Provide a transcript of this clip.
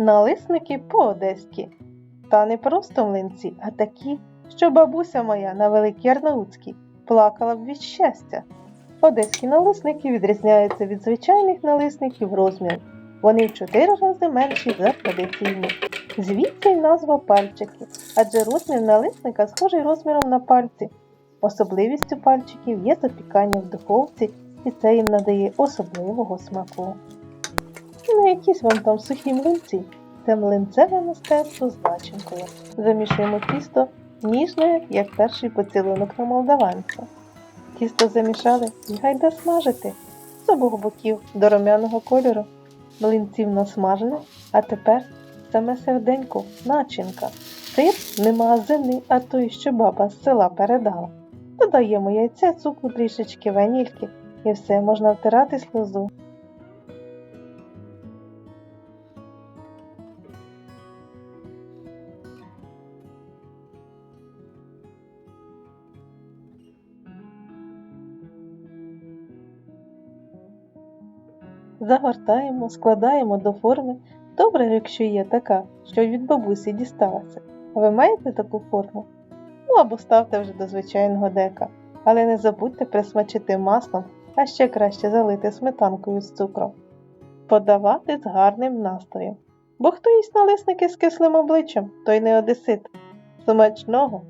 Налисники по-одеськи. Та не просто млинці, а такі, що бабуся моя на Великій Арнаутській плакала б від щастя. Одеські налисники відрізняються від звичайних налисників розміром. Вони в чотири рази менші за традиційні. Звідси й назва пальчики, адже розмір налисника схожий розміром на пальці. Особливістю пальчиків є запікання в духовці, і це їм надає особливого смаку. Не якісь вам там сухі млинці. Це млинцеве мистецтво з начинкою. Замішуємо тісто ніжне, як перший поцілунок на молдаванця. Тісто замішали і гайда смажити з обох боків до румяного кольору. Млинців насмажене, а тепер саме серденько, начинка. Сир не магазинний, а той, що баба з села передала. Додаємо яйце, цукру, трішечки ванільки, і все можна втирати сльозу. Загортаємо, складаємо до форми. Добре, якщо є така, що від бабусі дісталася. А ви маєте таку форму? Ну або ставте вже до звичайного дека. Але не забудьте присмачити маслом, а ще краще залити сметанкою з цукром. Подавати з гарним настроєм. Бо хто їсть налисники з кислим обличчям, той не одесит. Смачного